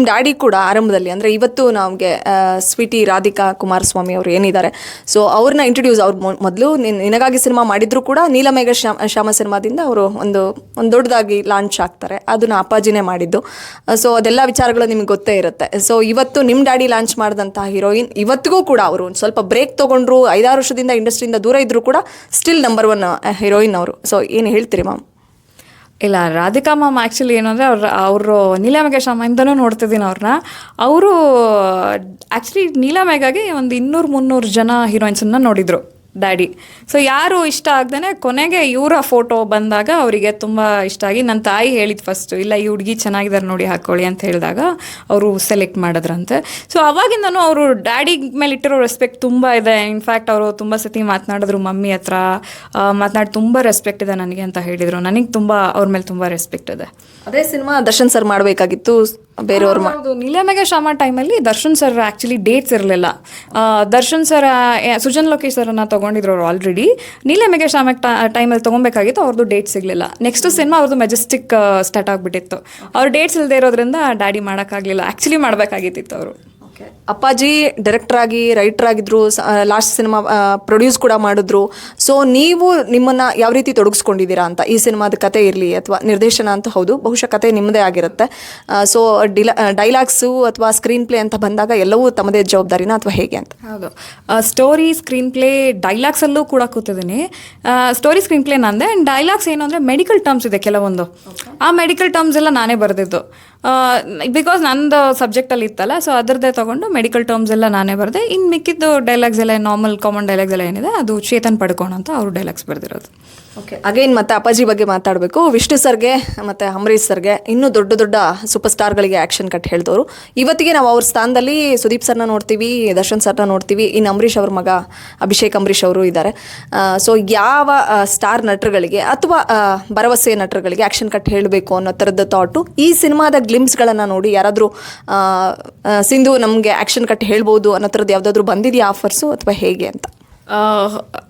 ನಿಮ್ಮ ಡ್ಯಾಡಿ ಕೂಡ ಆರಂಭದಲ್ಲಿ, ಅಂದರೆ ಇವತ್ತು ನಮಗೆ ಸ್ವೀಟಿ ರಾಧಿಕಾ ಕುಮಾರಸ್ವಾಮಿ ಅವರು ಏನಿದ್ದಾರೆ ಸೊ ಅವ್ರನ್ನ ಇಂಟ್ರೊಡ್ಯೂಸ್ ಅವ್ರು ಮೊದಲು ನಿನಗಾಗಿ ಸಿನಿಮಾ ಮಾಡಿದ್ರು ಕೂಡ ನೀಲಮೇಘ ಶ್ಯಾಮ ಶ್ಯಾಮ ಸಿನಿಮಾದಿಂದ ಅವರು ಒಂದು ಒಂದು ದೊಡ್ಡದಾಗಿ ಲಾಂಚ್ ಆಗ್ತಾರೆ. ಅದನ್ನ ಅಪ್ಪಾಜಿನೇ ಮಾಡಿದ್ದು. ಸೊ ಅದೆಲ್ಲ ವಿಚಾರಗಳು ನಿಮ್ಗೆ ಗೊತ್ತೇ ಇರುತ್ತೆ. ಸೊ ಇವತ್ತು ನಿಮ್ಮ ಡ್ಯಾಡಿ ಲಾಂಚ್ ಮಾಡಿದಂಥ ಹೀರೋಯಿನ್ ಇವತ್ತಿಗೂ ಕೂಡ ಅವರು ಒಂದು ಸ್ವಲ್ಪ ಬ್ರೇಕ್ ತೊಗೊಂಡ್ರು, ಐದಾರು ವರ್ಷದಿಂದ ಇಂಡಸ್ಟ್ರಿಯಿಂದ ದೂರ ಇದ್ದರೂ ಕೂಡ ಸ್ಟಿಲ್ ನಂಬರ್ ಒನ್ ಹೀರೋಯಿನ್ ಅವರು. ಸೊ ಏನು ಹೇಳ್ತೀರಿ ಮ್ಯಾಮ್ ಇಲ್ಲ, ರಾಧಿಕಾ ಮ್ಯಾಮ್ ಆ್ಯಕ್ಚುಲಿ ಏನು ಅಂದರೆ ಅವ್ರ ಅವರು ನೀಲಮೇಘ ಇಂದಲೂ ನೋಡ್ತಿದ್ದೀನಿ ಅವ್ರನ್ನ ಅವರು ಆ್ಯಕ್ಚುಲಿ ನೀಲಮೇಘಗೆ ಒಂದು ಇನ್ನೂರು ಮುನ್ನೂರು ಜನ ಹೀರೋಯಿನ್ಸನ್ನ ನೋಡಿದರು. ಡ್ಯಾಡಿ ಸೊ ಯಾರು ಇಷ್ಟ ಆಗ್ದೇ ಕೊನೆಗೆ ಇವರ ಫೋಟೋ ಬಂದಾಗ ಅವರಿಗೆ ತುಂಬ ಇಷ್ಟ ಆಗಿ ನನ್ನ ತಾಯಿ ಹೇಳಿದ್ದು ಫಸ್ಟು ಇಲ್ಲ, ಈ ಹುಡುಗಿ ಚೆನ್ನಾಗಿದ್ದಾರೆ ನೋಡಿ ಹಾಕ್ಕೊಳ್ಳಿ ಅಂತ ಹೇಳಿದಾಗ ಅವರು ಸೆಲೆಕ್ಟ್ ಮಾಡಿದ್ರಂತೆ. ಸೊ ಅವಾಗಿಂದನೂ ಅವರು ಡ್ಯಾಡಿ ಮೇಲೆ ಇಟ್ಟಿರೋ ರೆಸ್ಪೆಕ್ಟ್ ತುಂಬ ಇದೆ. ಇನ್ಫ್ಯಾಕ್ಟ್ ಅವರು ತುಂಬ ಸತಿ ಮಾತನಾಡಿದ್ರು, ಮಮ್ಮಿ ಹತ್ರ ಮಾತನಾಡಿ ತುಂಬ ರೆಸ್ಪೆಕ್ಟ್ ಇದೆ ನನಗೆ, ಅಂತ ಹೇಳಿದರು. ನನಗೆ ತುಂಬ, ಅವ್ರ ಮೇಲೆ ತುಂಬ ರೆಸ್ಪೆಕ್ಟ್ ಇದೆ. ಅದೇ ಸಿನಿಮಾ ದರ್ಶನ್ ಸರ್ ಮಾಡಬೇಕಾಗಿತ್ತು. ಬೇರೆಯವ್ರು ಹೌದು ನೀಲಮೇಘ ಶ್ಯಾಮ ಟೈಮಲ್ಲಿ ದರ್ಶನ್ ಸರ್ ಆ್ಯಕ್ಚುಲಿ ಡೇಟ್ಸ್ ಇರಲಿಲ್ಲ. ದರ್ಶನ್ ಸರ್ ಸುಜನ್ ಲೋಕೇಶ್ ಸರ್ನ ತೊಗೊಂಡಿದ್ರು ಅವರು ಆಲ್ರೆಡಿ ನೀಲಮೇಘ ಶ್ಯಾಮ ಟೈಮಲ್ಲಿ ತೊಗೊಬೇಕಾಗಿತ್ತು ಅವ್ರದ್ದು ಡೇಟ್ ಸಿಗಲಿಲ್ಲ. ನೆಕ್ಸ್ಟ್ ಸಿನಿಮಾ ಅವ್ರದ್ದು ಮೆಜೆಸ್ಟಿಕ್ ಸ್ಟಾರ್ಟ್ ಆಗಿಬಿಟ್ಟಿತ್ತು. ಅವ್ರ ಡೇಟ್ಸ್ ಇಲ್ಲದೆ ಇರೋದ್ರಿಂದ ಡ್ಯಾಡಿ ಮಾಡೋಕ್ಕಾಗಲಿಲ್ಲ. ಆ್ಯಕ್ಚುಲಿ ಮಾಡಬೇಕಾಗಿತ್ತು ಅವರು. ಅಪ್ಪಾಜಿ ಡೈರೆಕ್ಟರ್ ಆಗಿ ರೈಟರ್ ಆಗಿದ್ರು ಲಾಸ್ಟ್ ಸಿನಿಮಾ ಪ್ರೊಡ್ಯೂಸ್ ಕೂಡ ಮಾಡಿದ್ರು. ಸೊ ನೀವು ನಿಮ್ಮನ್ನ ಯಾವ ರೀತಿ ತೊಡಗಿಸ್ಕೊಂಡಿದ್ದೀರಾ ಅಂತ ಈ ಸಿನಿಮಾದ ಕತೆ ಇರಲಿ ಅಥವಾ ನಿರ್ದೇಶನ ಅಂತ ಹೌದು ಬಹುಶಃ ಕತೆ ನಿಮ್ಮದೇ ಆಗಿರುತ್ತೆ. ಸೊ ಡಿಲ ಡೈಲಾಗ್ಸು ಅಥವಾ ಸ್ಕ್ರೀನ್ ಪ್ಲೇ ಅಂತ ಬಂದಾಗ ಎಲ್ಲವೂ ತಮ್ಮದೇ ಜವಾಬ್ದಾರಿನ ಅಥವಾ ಹೇಗೆ ಅಂತ? ಹೌದು. ಸ್ಟೋರಿ ಸ್ಕ್ರೀನ್ ಪ್ಲೇ ಡೈಲಾಗ್ಸಲ್ಲೂ ಕೂಡ ಕೂತಿದ್ದೀನಿ. ಸ್ಟೋರಿ ಸ್ಕ್ರೀನ್ ಪ್ಲೇ ನಂದೆ ಆ್ಯಂಡ್ ಡೈಲಾಗ್ಸ್ ಏನು ಅಂದರೆ ಮೆಡಿಕಲ್ ಟರ್ಮ್ಸ್ ಇದೆ ಕೆಲವೊಂದು. ಆ ಮೆಡಿಕಲ್ ಟರ್ಮ್ಸ್ ಎಲ್ಲ ನಾನೇ ಬರೆದಿದ್ದು. ಬಿಕಾಸ್ ನಂದು ಸಬ್ಜೆಕ್ಟಲ್ಲಿ ಇತ್ತಲ್ಲ ಸೊ ಅದರದ್ದೇ ತೊಗೊಂಡು ಮೆಡಿಕಲ್ ಟರ್ಮ್ಸ್ ಎಲ್ಲ ನಾನೇ ಬರೆದೆ. ಇನ್ನು ಮಿಕ್ಕಿದ್ದು ಡೈಲಾಗ್ಸ್ ಎಲ್ಲ ನಾರ್ಮಲ್ ಕಾಮನ್ ಡೈಲಾಗ್ಸ್ ಎಲ್ಲ ಏನಿದೆ, ಅದು ಚೇತನ್ ಪಡ್ಕೋಣ ಅಂತ ಅವರು ಡೈಲಾಗ್ಸ್ ಬರೆದಿರೋದು. ಓಕೆ ಅಗೈನ್ ಮತ್ತೆ ಅಪ್ಪಾಜಿ ಬಗ್ಗೆ ಮಾತಾಡಬೇಕು. ವಿಷ್ಣು ಸರ್ಗೆ ಮತ್ತು ಅಂಬರೀಶ್ ಸರ್ಗೆ ಇನ್ನೂ ದೊಡ್ಡ ದೊಡ್ಡ ಸೂಪರ್ ಸ್ಟಾರ್ಗಳಿಗೆ ಆ್ಯಕ್ಷನ್ ಕಟ್ ಹೇಳಿದವರು. ಇವತ್ತಿಗೆ ನಾವು ಅವ್ರ ಸ್ಥಾನದಲ್ಲಿ ಸುದೀಪ್ ಸರ್ನ ನೋಡ್ತೀವಿ, ದರ್ಶನ್ ಸರ್ನ ನೋಡ್ತೀವಿ ಇನ್ನು ಅಂಬರೀಷ್ ಅವ್ರ ಮಗ ಅಭಿಷೇಕ್ ಅಂಬರೀಶ್ ಅವರು ಇದ್ದಾರೆ. ಸೊ ಯಾವ ಸ್ಟಾರ್ ನಟರುಗಳಿಗೆ ಅಥವಾ ಭರವಸೆ ನಟರುಗಳಿಗೆ ಆ್ಯಕ್ಷನ್ ಕಟ್ ಹೇಳಬೇಕು ಅನ್ನೋ ಥರದ ಥಾಟು ಈ ಸಿನಿಮಾದ ಗ್ಲಿಮ್ಸ್ಗಳನ್ನು ನೋಡಿ ಯಾರಾದರೂ ಸಿಂಧು ನಮಗೆ ಆ್ಯಕ್ಷನ್ ಕಟ್ ಹೇಳ್ಬೋದು ಅನ್ನೋ ಥರದ್ದು ಯಾವುದಾದ್ರೂ ಬಂದಿದೆಯಾ ಆಫರ್ಸು ಅಥವಾ ಹೇಗೆ ಅಂತ?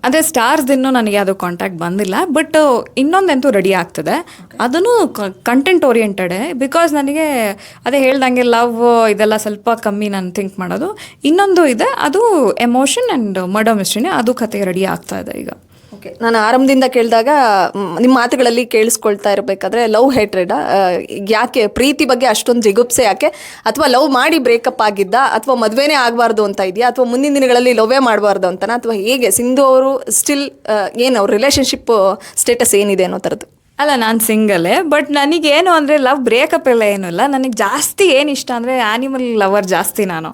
ಅದೇ ಸ್ಟಾರ್ಸ್ ಇನ್ನೂ ನನಗೆ ಅದು ಕಾಂಟ್ಯಾಕ್ಟ್ ಬಂದಿಲ್ಲ ಬಟ್ ಇನ್ನೊಂದಂತೂ ರೆಡಿ ಆಗ್ತದೆ. ಅದನ್ನು ಕಂಟೆಂಟ್ ಓರಿಯೆಂಟೆಡ್ ಬಿಕಾಸ್ ನನಗೆ ಅದೇ ಹೇಳ್ದಂಗೆ ಲವ್ ಇದೆಲ್ಲ ಸ್ವಲ್ಪ ಕಮ್ಮಿ ನಾನು ಥಿಂಕ್ ಮಾಡೋದು. ಇನ್ನೊಂದು ಇದೆ, ಅದು ಎಮೋಷನ್ ಆ್ಯಂಡ್ ಮರ್ಡರ್ ಮಿಸ್ಟ್ರಿನೇ ಅದು ಕತೆ ರೆಡಿ ಆಗ್ತಾ ಇದೆ ಈಗ. ನಾನು ಆರಂಭದಿಂದ ಕೇಳಿದಾಗ ನಿಮ್ಮ ಮಾತುಗಳಲ್ಲಿ ಕೇಳಿಸ್ಕೊಳ್ತಾ ಇರಬೇಕಾದ್ರೆ, ಲವ್ ಹೇಟ್ರೆಡ್ ಯಾಕೆ ಪ್ರೀತಿ ಬಗ್ಗೆ ಅಷ್ಟೊಂದು ಜಿಗುಪ್ಸೆ ಯಾಕೆ? ಅಥವಾ ಲವ್ ಮಾಡಿ ಬ್ರೇಕಪ್ ಆಗಿದ್ದ, ಅಥವಾ ಮದುವೆನೇ ಆಗಬಾರ್ದು ಅಂತ ಇದೆಯಾ? ಅಥವಾ ಮುಂದಿನ ದಿನಗಳಲ್ಲಿ ಲವ್ವೇ ಮಾಡಬಾರ್ದು ಅಂತನಾ? ಅಥವಾ ಹೇಗೆ? ಸಿಂಧು ಅವರು ಸ್ಟಿಲ್ ಏನು ಅವ್ರ ರಿಲೇಷನ್ಶಿಪ್ ಸ್ಟೇಟಸ್ ಏನಿದೆ ಅನ್ನೋ ಥರದ್ದು ಅಲ್ಲ, ನಾನು ಸಿಂಗಲೇ ಬಟ್ ನನಗೇನು ಅಂದರೆ ಲವ್ ಬ್ರೇಕಪ್ ಎಲ್ಲ ಏನೂ ಇಲ್ಲ. ನನಗೆ ಜಾಸ್ತಿ ಏನು ಇಷ್ಟ ಅಂದರೆ ಆ್ಯನಿಮಲ್ ಲವರ್ ಜಾಸ್ತಿ ನಾನು.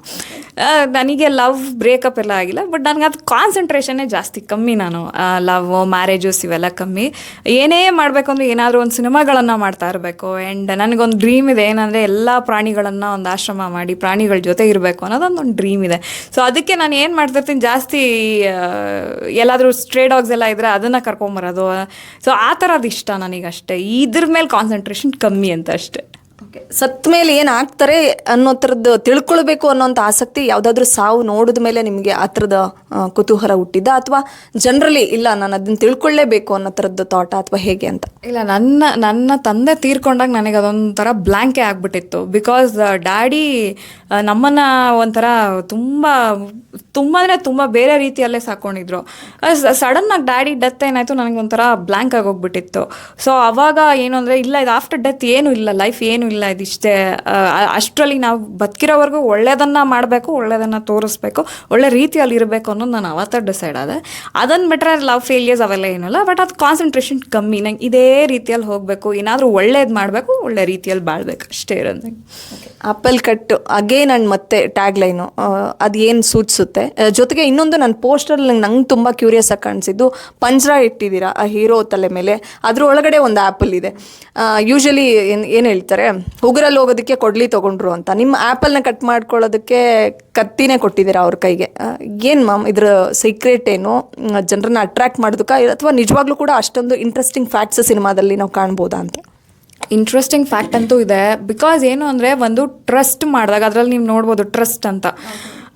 ನನಗೆ ಲವ್ ಬ್ರೇಕಪ್ ಎಲ್ಲ ಆಗಿಲ್ಲ ಬಟ್ ನನಗೆ ಅದು ಕಾನ್ಸಂಟ್ರೇಷನ್ನೇ ಜಾಸ್ತಿ ಕಮ್ಮಿ ನಾನು. ಲವ್ ಮ್ಯಾರೇಜಸ್ ಇವೆಲ್ಲ ಕಮ್ಮಿ. ಏನೇ ಮಾಡಬೇಕು ಅಂದರೆ ಏನಾದರೂ ಒಂದು ಸಿನಿಮಾಗಳನ್ನು ಮಾಡ್ತಾ ಇರಬೇಕು. ಆ್ಯಂಡ್ ನನಗೊಂದು ಡ್ರೀಮ್ ಇದೆ ಏನಂದರೆ ಎಲ್ಲ ಪ್ರಾಣಿಗಳನ್ನು ಒಂದು ಆಶ್ರಮ ಮಾಡಿ ಪ್ರಾಣಿಗಳ ಜೊತೆ ಇರಬೇಕು ಅನ್ನೋದೊಂದು ಒಂದು ಡ್ರೀಮ್ ಇದೆ. ಸೊ ಅದಕ್ಕೆ ನಾನು ಏನು ಮಾಡ್ತಿರ್ತೀನಿ, ಜಾಸ್ತಿ ಎಲ್ಲಾದರೂ ಸ್ಟ್ರೇ ಡಾಗ್ಸ್ ಎಲ್ಲ ಇದ್ದರೆ ಅದನ್ನು ಕರ್ಕೊಂಬರೋದು. ಸೊ ಆ ಥರದ್ದು ಇಷ್ಟ ನನಗಷ್ಟೇ. ಇದ್ರ ಮೇಲೆ ಕಾನ್ಸಂಟ್ರೇಷನ್ ಕಮ್ಮಿ ಅಂತ ಅಷ್ಟೇ. ಓಕೆ ಸತ್ ಮೇಲೆ ಏನು ಆಗ್ತಾರೆ ಅನ್ನೋ ಥರದ್ದು ತಿಳ್ಕೊಳ್ಬೇಕು ಅನ್ನೋಂಥ ಆಸಕ್ತಿ ಯಾವುದಾದ್ರೂ ಸಾವು ನೋಡಿದ ಮೇಲೆ ನಿಮಗೆ ಆ ಥರದ ಕುತೂಹಲ ಹುಟ್ಟಿದ್ದ ಅಥವಾ ಜನರಲಿ ಇಲ್ಲ ನಾನು ಅದನ್ನ ತಿಳ್ಕೊಳ್ಳೇಬೇಕು ಅನ್ನೋ ಥರದ್ದು ಥಾಟ ಅಥವಾ ಹೇಗೆ ಅಂತ? ಇಲ್ಲ ನನ್ನ ನನ್ನ ತಂದೆ ತೀರ್ಕೊಂಡಾಗ ನನಗೆ ಅದೊಂಥರ ಬ್ಲ್ಯಾಂಕೇ ಆಗ್ಬಿಟ್ಟಿತ್ತು. ಬಿಕಾಸ್ ಡ್ಯಾಡಿ ನಮ್ಮನ್ನು ಒಂಥರ ತುಂಬ ತುಂಬ ಅಂದರೆ ತುಂಬ ಬೇರೆ ರೀತಿಯಲ್ಲೇ ಸಾಕೊಂಡಿದ್ರು. ಸಡನ್ನಾಗಿ ಡ್ಯಾಡಿ ಡೆತ್ ಏನಾಯಿತು? ನನಗೆ ಒಂಥರ ಬ್ಲ್ಯಾಂಕ್ ಆಗೋಗ್ಬಿಟ್ಟಿತ್ತು ಸೊ ಅವಾಗ ಏನು ಅಂದರೆ, ಇಲ್ಲ, ಇದು ಆಫ್ಟರ್ ಡೆತ್ ಏನೂ ಇಲ್ಲ ಲೈಫ್ ಏನೂ ಇಲ್ಲ, ಇದಿಷ್ಟೇ. ಅಷ್ಟರಲ್ಲಿ ನಾವು ಬದುಕಿರೋವರೆಗೂ ಒಳ್ಳೆಯದನ್ನು ಮಾಡಬೇಕು ಒಳ್ಳೆಯದನ್ನು ತೋರಿಸ್ಬೇಕು, ಒಳ್ಳೆ ರೀತಿಯಲ್ಲಿ ಇರಬೇಕು ಅನ್ನೋದು ನಾನು ಅವತ್ತ ಡಿಸೈಡ್ ಆದೆ. ಅದನ್ನು ಬಿಟ್ಟರೆ ಲವ್ ಫೇಲಿಯರ್ಸ್ ಅವೆಲ್ಲ ಏನಿಲ್ಲ ಬಟ್ ಅದು ಕಾನ್ಸಂಟ್ರೇಷನ್ ಕಮ್ಮಿ. ನಂಗೆ ಇದೇ ರೀತಿಯಲ್ಲಿ ಹೋಗಬೇಕು, ಏನಾದರೂ ಒಳ್ಳೇದು ಮಾಡಬೇಕು, ಒಳ್ಳೆ ರೀತಿಯಲ್ಲಿ ಬಾಳ್ಬೇಕು. ಅಷ್ಟೇ ಇರೋದು ಆಪಲ್ ಕಟ್ ಅಗೇನ್ ಅಂಡ್ ಮತ್ತೆ ಟ್ಯಾಗ್ ಲೈನು ಅದು ಏನು ಸೂಚಿಸುತ್ತೆ? ಜೊತೆಗೆ ಇನ್ನೊಂದು ನನ್ನ ಪೋಸ್ಟರ್ ನಂಗೆ ತುಂಬ ಕ್ಯೂರಿಯಸ್ ಆಗಿ ಕಾಣಿಸಿದ್ದು, ಪಂಜ್ರ ಇಟ್ಟಿದ್ದೀರಾ, ಆ ಹೀರೋ ತಲೆ ಮೇಲೆ? ಅದ್ರ ಒಳಗಡೆ ಒಂದು ಆ್ಯಪಲ್ ಇದೆ. ಯೂಶಲಿ ಏನು ಏನು ಹೇಳ್ತಾರೆ? ಉಗುರಲ್ಲಿ ಹೋಗೋದಕ್ಕೆ ಕೊಡ್ಲಿ ತೊಗೊಂಡ್ರು ಅಂತ. ನಿಮ್ಮ ಆ್ಯಪಲ್ನ ಕಟ್ ಮಾಡ್ಕೊಳ್ಳೋದಕ್ಕೆ ಕತ್ತಿನೇ ಕೊಟ್ಟಿದ್ದೀರಾ ಅವ್ರ ಕೈಗೆ? ಏನು ಮ್ಯಾಮ್ ಇದ್ರ ಸೀಕ್ರೆಟ್ ಏನು? ಜನರನ್ನ ಅಟ್ರ್ಯಾಕ್ಟ್ ಮಾಡೋದಕ್ಕೆ, ಅಥವಾ ನಿಜವಾಗ್ಲೂ ಕೂಡ ಅಷ್ಟೊಂದು ಇಂಟ್ರೆಸ್ಟಿಂಗ್ ಫ್ಯಾಕ್ಟ್ಸ್ ಸಿನಿಮಾದಲ್ಲಿ ನಾವು ಕಾಣ್ಬೋದಾ ಅಂತ? ಇಂಟ್ರೆಸ್ಟಿಂಗ್ ಫ್ಯಾಕ್ಟ್ ಅಂತೂ ಇದೆ. ಬಿಕಾಸ್ ಏನು ಅಂದರೆ ಒಂದು ಟ್ರಸ್ಟ್ ಮಾಡಿದಾಗ, ಅದರಲ್ಲಿ ನೀವು ನೋಡ್ಬೋದು ಟ್ರಸ್ಟ್ ಅಂತ.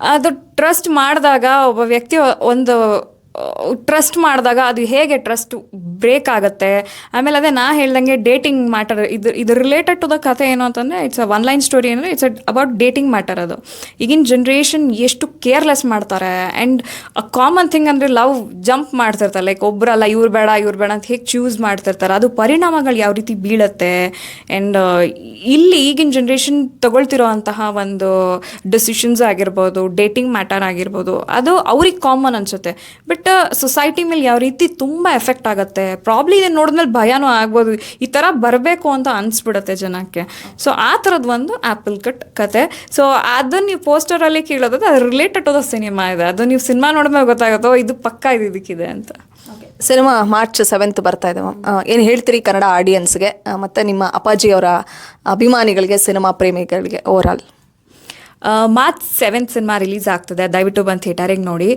ಅದು ಟ್ರಸ್ಟ್ ಮಾಡಿದಾಗ ಒಬ್ಬ ವ್ಯಕ್ತಿ ಒಂದು ಟ್ರಸ್ಟ್ ಮಾಡಿದಾಗ ಅದು ಹೇಗೆ ಟ್ರಸ್ಟ್ ಬ್ರೇಕ್ ಆಗುತ್ತೆ? ಆಮೇಲೆ ಅದೇ ನಾ ಹೇಳ್ದಂಗೆ ಡೇಟಿಂಗ್ ಮ್ಯಾಟರ್, ಇದು ಇದು ರಿಲೇಟೆಡ್ ಟು ದ ಕಥೆ ಏನು ಅಂತಂದರೆ it's a one line story ಅಂದರೆ ಇಟ್ಸ್ ಅಬೌಟ್ ಡೇಟಿಂಗ್ ಮ್ಯಾಟರ್ ಅದು. ಈಗಿನ ಜನ್ರೇಷನ್ ಎಷ್ಟು ಕೇರ್ಲೆಸ್ ಮಾಡ್ತಾರೆ ಆ್ಯಂಡ್ ಅ ಕಾಮನ್ ಥಿಂಗ್ ಅಂದರೆ ಲವ್ ಜಂಪ್ ಮಾಡ್ತಿರ್ತಾರೆ ಲೈಕ್ ಒಬ್ಬರಲ್ಲ ಇವ್ರು ಬೇಡ ಇವ್ರು ಬೇಡ ಅಂತ ಹೇಗೆ ಚೂಸ್ ಮಾಡ್ತಿರ್ತಾರೆ, ಅದು ಪರಿಣಾಮಗಳು ಯಾವ ರೀತಿ ಬೀಳುತ್ತೆ ಆ್ಯಂಡ್ ಇಲ್ಲಿ ಈಗಿನ ಜನ್ರೇಷನ್ ತಗೊಳ್ತಿರೋ ಅಂತಹ ಒಂದು ಡಿಸಿಷನ್ಸ್ ಆಗಿರ್ಬೋದು ಡೇಟಿಂಗ್ ಮ್ಯಾಟರ್ ಆಗಿರ್ಬೋದು, ಅದು ಅವ್ರಿಗೆ ಕಾಮನ್ ಅನ್ಸುತ್ತೆ. ಬಟ್ ಸೊಸೈಟಿ ಮೇಲೆ ಯಾವ ರೀತಿ ತುಂಬ ಎಫೆಕ್ಟ್ ಆಗುತ್ತೆ. ಪ್ರಾಬ್ಲಿ ಇದನ್ನು ನೋಡಿದ್ಮೇಲೆ ಭಯನೂ ಆಗ್ಬೋದು. ಈ ಥರ ಬರಬೇಕು ಅಂತ ಅನಿಸ್ಬಿಡುತ್ತೆ ಜನಕ್ಕೆ. ಸೊ ಆ ಥರದ್ದು ಒಂದು ಆ್ಯಪಲ್ ಕಟ್ ಕತೆ. ಸೊ ಅದನ್ನು ನೀವು ಪೋಸ್ಟರಲ್ಲಿ ಕೇಳೋದಾದ್ರೆ ಅದು ರಿಲೇಟೆಡ್ ಟು ದ ಸಿನಿಮಾ ಇದೆ. ಅದು ನೀವು ಸಿನಿಮಾ ನೋಡಿದ್ಮೇಲೆ ಗೊತ್ತಾಗುತ್ತೋ ಇದು ಪಕ್ಕ ಇದು ಇದಕ್ಕಿದೆ ಅಂತ. ಸಿನಿಮಾ ಮಾರ್ಚ್ ಸೆವೆಂತ್ ಬರ್ತಾ ಇದೆ ಏನು ಹೇಳ್ತೀರಿ ಕನ್ನಡ ಆಡಿಯನ್ಸ್ಗೆ ಮತ್ತು ನಿಮ್ಮ ಅಪ್ಪಾಜಿಯವರ ಅಭಿಮಾನಿಗಳಿಗೆ ಸಿನಿಮಾ ಪ್ರೇಮಿಗಳಿಗೆ overall March seventh cinema release ಆಗ್ತದೆ. ದಯವಿಟ್ಟು ಬಂದು ಥಿಯೇಟರಿಗೆ ನೋಡಿ.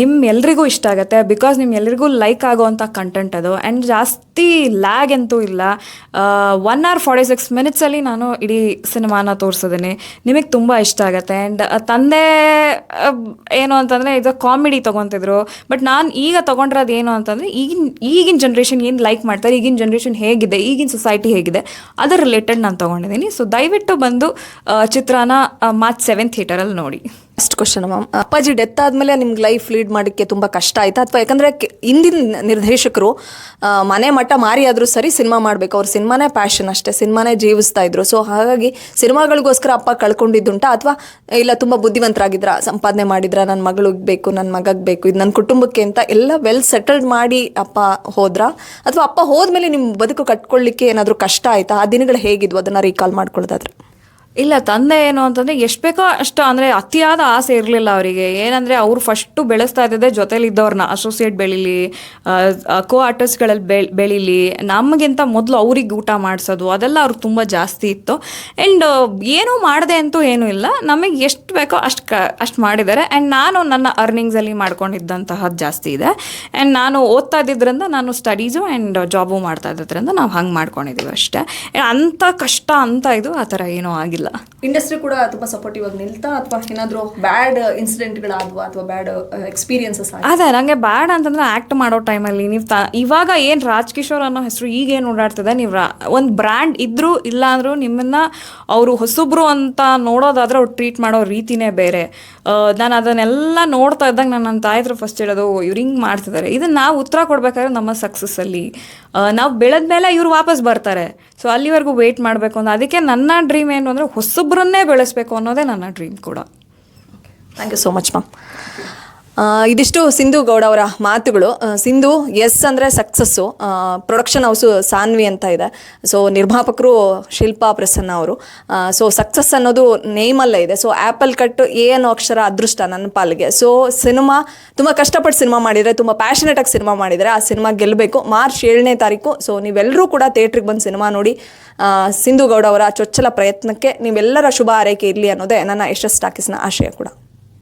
ನಿಮ್ಮ ಎಲ್ರಿಗೂ ಇಷ್ಟ ಆಗುತ್ತೆ. ಬಿಕಾಸ್ ನಿಮ್ಮ ಎಲ್ರಿಗೂ ಲೈಕ್ ಆಗೋವಂಥ ಕಂಟೆಂಟ್ ಅದು. ಆ್ಯಂಡ್ ಜಾಸ್ತಿ ಲ್ಯಾಗ್ ಅಂತೂ ಇಲ್ಲ. ಒನ್ ಅವರ್ ಫಾರ್ಟಿ ಸಿಕ್ಸ್ ಮಿನಿಟ್ಸಲ್ಲಿ ನಾನು ಇಡೀ ಸಿನಿಮಾನ ತೋರಿಸಿದ್ದೀನಿ ನಿಮಗೆ ತುಂಬ ಇಷ್ಟ ಆಗುತ್ತೆ. ಆ್ಯಂಡ್ ತಂದೆ ಏನು ಅಂತಂದರೆ ಇದು ಕಾಮಿಡಿ ತೊಗೊತಿದ್ರು. ಬಟ್ ನಾನು ಈಗ ತೊಗೊಂಡಿರೋದು ಏನು ಅಂತಂದರೆ ಈಗಿನ ಈಗಿನ ಜನ್ರೇಷನ್ ಏನು ಲೈಕ್ ಮಾಡ್ತಾರೆ, ಈಗಿನ ಜನ್ರೇಷನ್ ಹೇಗಿದೆ, ಈಗಿನ ಸೊಸೈಟಿ ಹೇಗಿದೆ, ಅದರ ರಿಲೇಟೆಡ್ ನಾನು ತೊಗೊಂಡಿದ್ದೀನಿ ಸೊ ದಯವಿಟ್ಟು ಬಂದು ಚಿತ್ರಾನ ಮಾರ್ಚ್ ಸೆವೆಂತ್ ಥಿಯೇಟರಲ್ಲಿ ನೋಡಿ. First question ma'am Appaji death ಆದಮೇಲೆ ನಿಮ್ಗೆ ಲೈಫ್ ಲೀಡ್ ಮಾಡೋಕ್ಕೆ ತುಂಬ ಕಷ್ಟ ಆಯ್ತಾ? ಅಥವಾ ಯಾಕಂದರೆ ಇಂದಿನ ನಿರ್ದೇಶಕರು ಮನೆ ಮಟ್ಟ ಮಾರಿ ಆದರೂ ಸರಿ ಸಿನಿಮಾ ಮಾಡಬೇಕು. ಅವ್ರ ಸಿನಿಮಾನೇ ಪ್ಯಾಷನ್ ಅಷ್ಟೇ, ಸಿನಿಮಾನೇ ಜೀವಿಸ್ತಾ ಇದ್ರು. ಸೊ ಹಾಗಾಗಿ ಸಿನಿಮಾಗಳಿಗೋಸ್ಕರ ಅಪ್ಪ ಕಳ್ಕೊಂಡಿದ್ದುಂಟಾ? ಅಥವಾ, ಇಲ್ಲ ತುಂಬ ಬುದ್ಧಿವಂತರಾಗಿದ್ರ? ಸಂಪಾದನೆ ಮಾಡಿದ್ರ ನನ್ನ ಮಗಳಿಗೆ ಬೇಕು ನನ್ನ ಮಗಗೆ ಬೇಕು, ಇದು ನನ್ನ ಕುಟುಂಬಕ್ಕೆ ಅಂತ ಎಲ್ಲ ವೆಲ್ ಸೆಟಲ್ಡ್ ಮಾಡಿ ಅಪ್ಪ ಹೋದ್ರಾ? ಅಥವಾ ಅಪ್ಪ ಹೋದ್ಮೇಲೆ ನಿಮ್ಮ ಬದುಕು ಕಟ್ಕೊಳ್ಳಿಕ್ಕೆ ಏನಾದರೂ ಕಷ್ಟ ಆಯ್ತಾ? ಆ ದಿನಗಳು ಹೇಗಿದ್ವು? ಅದನ್ನು ರೀಕಾಲ್ ಮಾಡ್ಕೊಳ್ಳೋದಾದ್ರೆ. ಇಲ್ಲ, ತಂದೆ ಏನು ಅಂತಂದ್ರೆ ಎಷ್ಟು ಬೇಕೋ ಅಷ್ಟು, ಅಂದ್ರೆ ಅತಿಯಾದ ಆಸೆ ಇರಲಿಲ್ಲ ಅವರಿಗೆ. ಏನಂದ್ರೆ ಅವ್ರು ಫಸ್ಟು ಬೆಳೆಸ್ತಾ ಇದ್ದಿದ್ದೆ ಜೊತೆಲಿ ಇದ್ದವ್ರನ್ನ ಅಸೋಸಿಯೇಟ್ ಬೆಳೀಲಿ ಕೋ ಆರ್ಟಿಸ್ಟ್ಗಳಲ್ಲಿ ಬೆಳ್, ಬೆಳೀಲಿ. ನಮಗಿಂತ ಮೊದಲು ಅವ್ರಿಗೆ ಊಟ ಮಾಡಿಸೋದು, ಅದೆಲ್ಲ ಅವ್ರಿಗೆ ತುಂಬ ಜಾಸ್ತಿ ಇತ್ತು. ಆ್ಯಂಡ್ ಏನೂ ಮಾಡಿದೆ ಅಂತೂ ಏನೂ ಇಲ್ಲ. ನಮಗೆ ಎಷ್ಟು ಬೇಕೋ ಅಷ್ಟು ಕ ಅಷ್ಟು ಮಾಡಿದ್ದಾರೆ. ಆ್ಯಂಡ್ ನಾನು ನನ್ನ ಅರ್ನಿಂಗ್ಸಲ್ಲಿ ಮಾಡ್ಕೊಂಡಿದ್ದಂತಹದ್ದು ಜಾಸ್ತಿ ಇದೆ. ಆ್ಯಂಡ್ ನಾನು ಓದ್ತಾ ಇದ್ದಿದ್ದರಿಂದ ನಾನು ಸ್ಟಡೀಸು ಆ್ಯಂಡ್ ಜಾಬು ಮಾಡ್ತಾ ಇದ್ದಿದ್ದರಿಂದ ನಾವು ಹಂಗೆ ಮಾಡ್ಕೊಂಡಿದ್ದೀವಿ ಅಷ್ಟೇ. ಅಂಥ ಕಷ್ಟ ಅಂತ ಇದು ಆ ಥರ ಏನೂ ಆಗಿಲ್ಲ. ಇಂಡಸ್ಟ್ರಿ ಕೂಡ ತುಂಬ ಸಪೋರ್ಟಿವ್ ಆಗಿ ನಿಲ್ತಾ ಅಥವಾ ಏನಾದರೂ ಬ್ಯಾಡ್ ಇನ್ಸಿಡೆಂಟ್ಗಳಾದ್ವಾ ಅಥವಾ ಬ್ಯಾಡ್ ಎಕ್ಸ್ಪೀರಿಯನ್ಸಸ್ ಅದೇ ನನಗೆ ಬ್ಯಾಡ್ ಅಂತಂದ್ರೆ ಆ್ಯಕ್ಟ್ ಮಾಡೋ ಟೈಮಲ್ಲಿ ನೀವು ತ ಇವಾಗ ಏನು ರಾಜ್ ಕಿಶೋರ್ ಅನ್ನೋ ಹೆಸರು ಈಗೇನು ಓಡಾಡ್ತದೆ ನೀವು ಒಂದು ಬ್ರ್ಯಾಂಡ್ ಇದ್ದರೂ ಇಲ್ಲ ಅಂದರೂ ನಿಮ್ಮನ್ನ ಅವರು ಹೊಸಬ್ರು ಅಂತ ನೋಡೋದಾದ್ರೆ ಅವ್ರು ಟ್ರೀಟ್ ಮಾಡೋ ರೀತಿನೇ ಬೇರೆ. ನಾನು ಅದನ್ನೆಲ್ಲ ನೋಡ್ತಾ ಇದ್ದಾಗ ನಾನು ನನ್ನ ತಾಯಿದ್ರು ಫಸ್ಟ್ ಹೇಳೋದು ಇವ್ರು ಹಿಂಗೆ ಮಾಡ್ತಿದ್ದಾರೆ ಇದನ್ನು ನಾವು ಉತ್ತರ ಕೊಡಬೇಕಾದ್ರೆ ನಮ್ಮ ಸಕ್ಸಸ್ಸಲ್ಲಿ ನಾವು ಬೆಳೆದ ಮೇಲೆ ಇವ್ರು ವಾಪಸ್ ಬರ್ತಾರೆ. ಸೊ ಅಲ್ಲಿವರೆಗೂ ವೆಯ್ಟ್ ಮಾಡಬೇಕು ಅಂತ ಅದಕ್ಕೆ ನನ್ನ ಡ್ರೀಮ್ ಏನು ಅಂದರೆ ಹೊಸಬ್ರನ್ನೇ ಬೆಳೆಸಬೇಕು ಅನ್ನೋದೇ ನನ್ನ ಡ್ರೀಮ್ ಕೂಡ. Thank you so much ma'am ಇದಿಷ್ಟು ಸಿಂಧು ಗೌಡ ಅವರ ಮಾತುಗಳು. ಸಿಂಧು ಎಸ್ ಅಂದರೆ ಸಕ್ಸಸ್ಸು. ಪ್ರೊಡಕ್ಷನ್ ಹೌಸು ಸಾನ್ವಿ ಅಂತ ಇದೆ. ಸೊ ನಿರ್ಮಾಪಕರು ಶಿಲ್ಪಾ ಪ್ರಸನ್ನ ಅವರು. ಸೊ ಸಕ್ಸಸ್ ಅನ್ನೋದು ನೇಮಲ್ಲೇ ಇದೆ. ಸೊ ಆ್ಯಪಲ್ ಕಟ್ ಎ ಅನ್ನೋ ಅಕ್ಷರ ಅದೃಷ್ಟ ನನ್ನ ಪಾಲಿಗೆ. ಸೊ ಸಿನಿಮಾ ತುಂಬ ಕಷ್ಟಪಟ್ಟು ಸಿನಿಮಾ ಮಾಡಿದರೆ, ತುಂಬ ಪ್ಯಾಷನೇಟಾಗಿ ಸಿನಿಮಾ ಮಾಡಿದರೆ ಆ ಸಿನಿಮಾ ಗೆಲ್ಲಬೇಕು ಮಾರ್ಚ್ ಏಳನೇ ತಾರೀಕು. ಸೊ ನೀವೆಲ್ಲರೂ ಕೂಡ ಥಿಯೇಟ್ರಿಗೆ ಬಂದು ಸಿನಿಮಾ ನೋಡಿ ಸಿಂಧು ಗೌಡ ಅವರ ಚೊಚ್ಚಲ ಪ್ರಯತ್ನಕ್ಕೆ ನೀವೆಲ್ಲರ ಶುಭ ಆರೈಕೆ ಇರಲಿ ಅನ್ನೋದೇ ನನ್ನ ಯಶಸ್ ಟಾಕೀಸ್ನ ಆಶಯ ಕೂಡ.